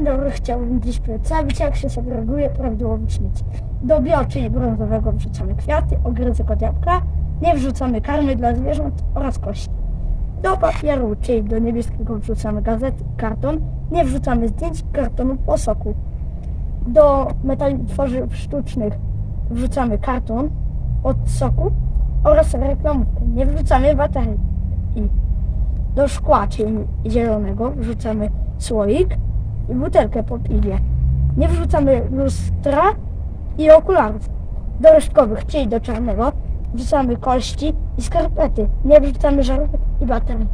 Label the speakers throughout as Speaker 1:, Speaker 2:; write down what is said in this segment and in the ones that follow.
Speaker 1: Dzień dobry, chciałbym dziś przedstawić, jak się segreguje prawidłowy śmieć. Do bio, czyli brązowego, wrzucamy kwiaty, ogryzek od jabłka, nie wrzucamy karmy dla zwierząt oraz kości. Do papieru, czyli do niebieskiego wrzucamy gazety, karton, nie wrzucamy zdjęć kartonu po soku. Do metali tworzyw sztucznych wrzucamy karton od soku oraz reklamówkę. Nie wrzucamy baterii. Do szkła, czyli zielonego, wrzucamy słoik i butelkę po piwie. Nie wrzucamy lustra i okularów. Do resztkowych, czyli do czarnego, wrzucamy kości i skarpety. Nie wrzucamy żarówek i baterii.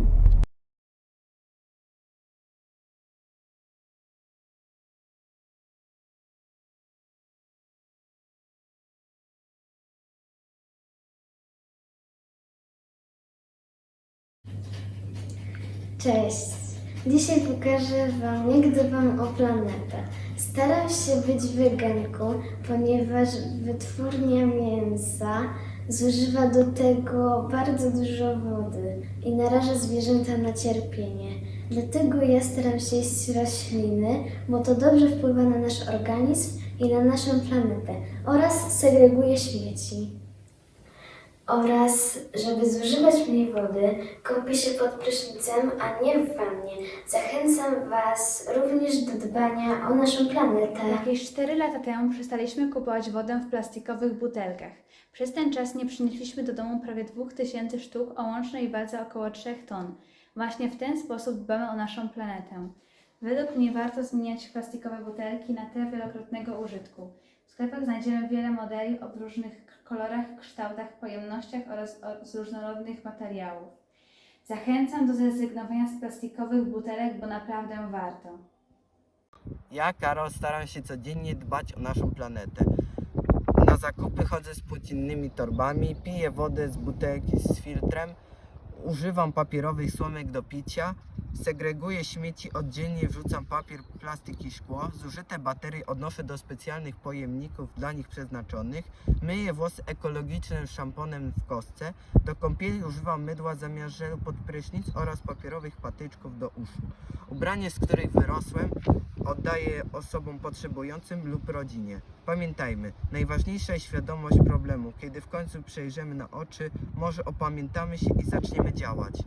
Speaker 2: Cześć! Dzisiaj pokażę Wam, jak dbam o planetę. Staram się być weganką, ponieważ wytwórnia mięsa zużywa do tego bardzo dużo wody i naraża zwierzęta na cierpienie. Dlatego ja staram się jeść rośliny, bo to dobrze wpływa na nasz organizm i na naszą planetę oraz segreguje śmieci. Oraz, żeby zużywać mniej wody, kąpię się pod prysznicem, a nie w wannie. Zachęcam Was również do dbania o naszą planetę.
Speaker 3: Jakieś 4 lata temu przestaliśmy kupować wodę w plastikowych butelkach. Przez ten czas nie przynieśliśmy do domu prawie 2000 sztuk o łącznej wadze około 3 ton. Właśnie w ten sposób dbamy o naszą planetę. Według mnie warto zmieniać plastikowe butelki na te wielokrotnego użytku. W sklepach znajdziemy wiele modeli o różnych kolorach, kształtach, pojemnościach oraz z różnorodnych materiałów. Zachęcam do zrezygnowania z plastikowych butelek, bo naprawdę warto.
Speaker 4: Ja, Karol, staram się codziennie dbać o naszą planetę. Na zakupy chodzę z płóciennymi torbami, piję wodę z butelki z filtrem, używam papierowych słomek do picia, segreguję śmieci oddzielnie, wrzucam papier, plastik i szkło, zużyte baterie odnoszę do specjalnych pojemników dla nich przeznaczonych, myję włosy ekologicznym szamponem w kostce, do kąpieli używam mydła zamiast żelu pod prysznic oraz papierowych patyczków do uszu. Ubranie, z których wyrosłem, oddaję osobom potrzebującym lub rodzinie. Pamiętajmy, najważniejsza jest świadomość problemu. Kiedy w końcu przejrzymy na oczy, może opamiętamy się i zaczniemy działać.